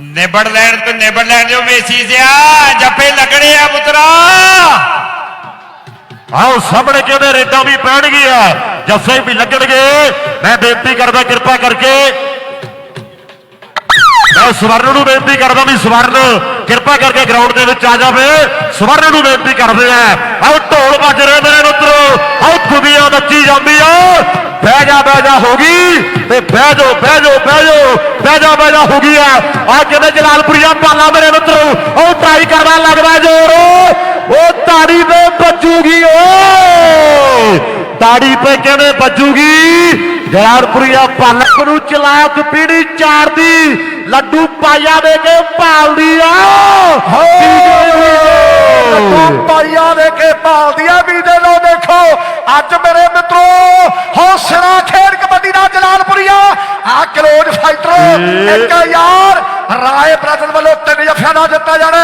ਨਿਬੜ ਲੈਣ ਤੇ ਨਿਬੜ ਲੈਣ ਦਿਓ ਮੇਸੀ ਸਿਆ ਜੱਫੇ ਲੱਗਣੇ ਆ ਪੁੱਤਰਾ। ਆਓ, ਸਾਹਮਣੇ ਕਹਿੰਦੇ ਰੇਡਾਂ ਵੀ ਪੈਣਗੀਆਂ। ਜੱਫੇ ਵੀ ਲੱਗਣਗੇ। ਮੈਂ ਬੇਨਤੀ ਕਰਦਾ, ਕਿਰਪਾ ਕਰਕੇ। ਮੈਂ ਸਵਰਨ ਨੂੰ ਬੇਨਤੀ ਕਰਦਾ ਵੀ ਸਵਰਨ, ਕਿਰਪਾ ਕਰਕੇ ਗਰਾਊਂਡ ਦੇ ਵਿੱਚ ਆ ਜਾਵੇ। ਸਵਰਨ ਨੂੰ ਬੇਨਤੀ ਕਰਦੇ ਆ। ਆਓ, ਢੋਲ ਵੱਜ ਰਹੇ ਮੇਰੇ ਮਿੱਤਰੋ। ਆਓ ਖੁਦੀਆਂ ਨੱਚੀ ਜਾਂਦੀ ਆ। ਬਹਿ ਜਾ ਬਹਿ ਜਾ, ਹੋ ਗਈ। ਤੇ ਬਹਿ ਜਾ ਬਹਿ ਜਾ ਬਹਿ ਜਾ ਬਹਿ ਜਾ ਬਹਿ ਜਾ ਹੋ ਗਈ ਆ। ਆ ਕਹਿੰਦੇ ਜਲਾਲਪੁਰੀਆ ਪਾਲਾ ਮੇਰੇ ਮਿੱਤਰੋ ਉਹ ਟਰਾਈ ਕਰਦਾ ਲੱਗਦਾ ਜ਼ੋਰ ਉਹ ਤਾੜੀ ਤੇ ਵੱਜੂਗੀ ਓ ਤਾੜੀ ਤੇ ਕਹਿੰਦੇ ਵੱਜੂਗੀ? ਜਲਾਲਪੁਰੀਆ ਪਾਲਕ ਨੂੰ ਚਲਾਕ ਪੀੜੀ ਚਾਰ ਦੀ ਲੱਡੂ ਪਾਇਆ ਦੇ ਕੇ ਭਾਲਦੀ ਆ। ਲੱਡੂ ਪਾਈਆਂ ਦੇ ਕੇ ਭਾਲਦੀਆਂ ਵੀ ਦੇ ਲੋ ਦੇਖੋ। ਅੱਜ ਮੇਰੇ ਮਿੱਤਰੋ ਦਾ ਜਲਾਲਪੁਰੀਆ ਆ ਕਲੋਜ ਫਾਈਟਰ ਇੱਕ ਯਾਰ ਰਾਏ ਬ੍ਰਦਰ ਵੱਲੋਂ ਤਿੰਨ ਜਫਿਆਂ ਦਾ ਦਿੱਤਾ ਜਾਣਾ।